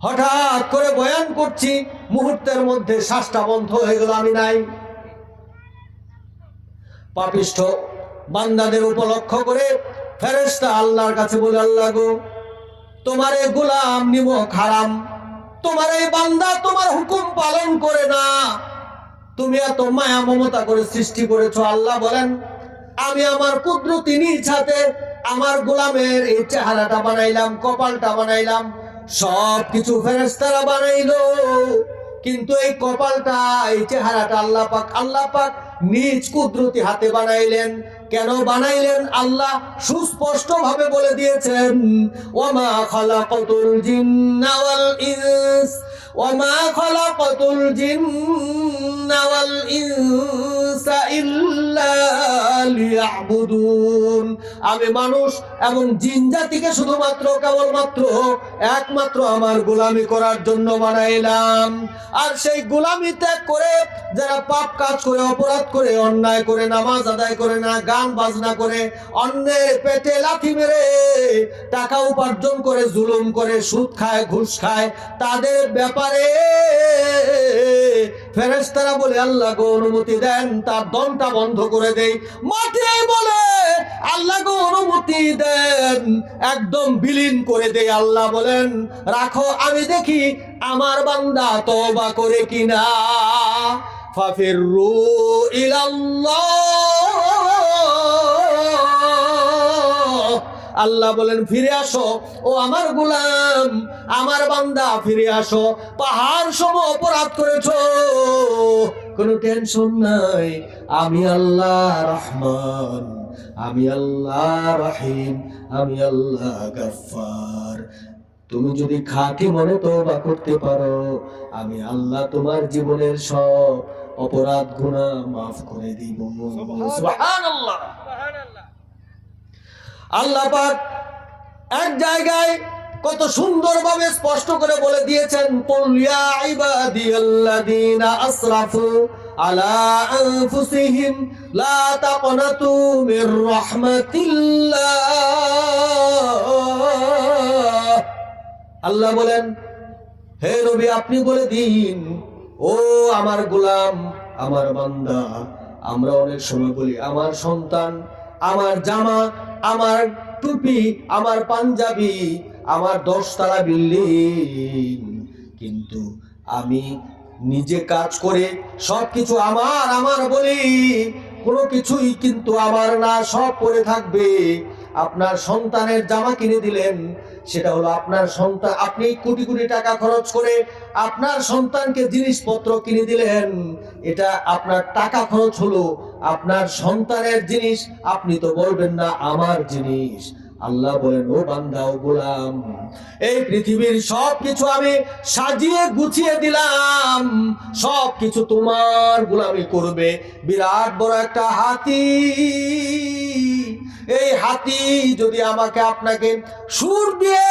হঠাৎ করে বয়ান করছি, মুহূর্তের মধ্যে শ্বাসটা বন্ধ হয়ে গেল, আমি নাই। পাপিষ্ঠ বান্দাদের উপলক্ষ করে ফেরেশতা আল্লাহর কাছে বলে, আল্লাহ গো, তোমার এই গোলাম নিম খারাম, তোমার এই বান্দা তোমার হুকুম পালন করে না। তুমি এত মায়া মমতা করে সৃষ্টি করেছ, আল্লাহ বলেন, আমি আমার কুদরতি নিজ আমার গোলামের এই চেহারাটা বানাইলাম, কপালটা বানাইলাম। সব কিছু ফেরেস্তারা বানাইলো। কিন্তু এই কপালটা, এই চেহারাটা আল্লাহ পাক আল্লাহ পাক নিজ কুদরতি হাতে বানাইলেন। কেন বানাইলেন? আল্লাহ সুস্পষ্ট ভাবে বলে দিয়েছেন, ওমা খালাকাতুল জিন্না ওয়াল ইনস, ওমা খালাকাতুল জিন্না ওয়াল ইনসা ইল্লা লিয়াবুদুন। আমি মানুষ এবং জিন জাতিকে শুধুমাত্র, কেবলমাত্র একমাত্র আমার গোলামি করার জন্য বানাইলাম। আর সেই গোলামি ত্যাগ করে যারা পাপ কাজ করে, অপরাধ করে, অন্যায় করে, নামাজ আদায় করে না, গান বাজনা করে, অন্যের পেটে লাথি মেরে টাকা উপার্জন করে, জুলুম করে, সুদ খায়, ঘুষ খায়, তাদের ব্যাপারে ফেরেশতারা বলে, আল্লাহ গো, অনুমতি দেন, তার দমটা বন্ধ করে দেই। বলে, আল্লাহ গো, অনুমতি দেন। একদম বিলীন করে দেই আল্লাহ বলেন, রাখো, আমি দেখি আমার বান্দা তবা করে কিনা। ফাফিরু ইলাল্লাহ। আল্লাহ বলেন, ফিরে আসো, ও আমার গোলাম, আমার বান্দা, ফিরে আসো, পাহাড় সম অপরাধ করেছ। কোনো টেনশন নাই, আমি আল্লাহ রহমান, আমি আল্লাহ রহিম, আমি আল্লাহ গফফার। তুমি যদি খাঁটি মনে তওবা করতে পারো, আমি আল্লাহ তোমার জীবনের সব অপরাধ গুনাহ মাফ করে দিব। সুবহানাল্লাহ। আল্লাহ পাক এক জায়গায় কত সুন্দরভাবে স্পষ্ট করে বলে দিয়েছেন আসরাফু আলা আল্লাহ বলেন, হে নবী, আপনি বলে দিন, ও আমার গোলাম, আমার বান্দা, আমরা অনেক সময় বলি, আমার সন্তান আমার জামা, আমার টুপি, আমার পাঞ্জাবি, আমার দশতলা বিল্ডিং। কিন্তু আমি নিজে কাজ করে সব কিছু আমার আমার বলি। কোনো কিছুই কিন্তু আমার না, সব পরে থাকবে। আপনার সন্তানের জামা কিনে দিলেন, সেটা হলো আপনার সন্তান, আপনি কোটি কোটি টাকা খরচ করে আপনার সন্তানকে জিনিসপত্র কিনে দিলেন, এটা আপনার টাকা খরচ হলো, আপনার সন্তানের জিনিস, আপনি তো বলবেন না আমার জিনিস। আল্লাহ বলেন, ও বান্দা, ও গোলাম, এই পৃথিবীর সব কিছু আমি সাজিয়ে গুছিয়ে দিলাম সব কিছু তোমার গোলামি করবে। বিরাট বড় একটা হাতি। এই হাতি যদি আমাকে আপনাকে সুর দিয়ে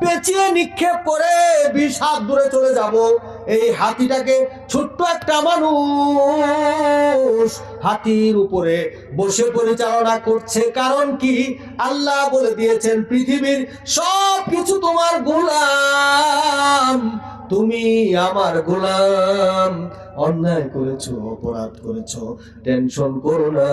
পেঁচিয়ে নিক্ষেপ করে বিষ হাত দূরে চলে যাব, এই হাতিটাকে ছোট্ট একটা মানুষ হাতির উপরে বসে পরিচালনা করছে। কারণ কি? আল্লাহ বলে দিয়েছেন, পৃথিবীর সব কিছু তোমার গোলাম, তুমি আমার গোলাম। অন্যায় করেছ, অপরাধ করেছ, টেনশন করো না।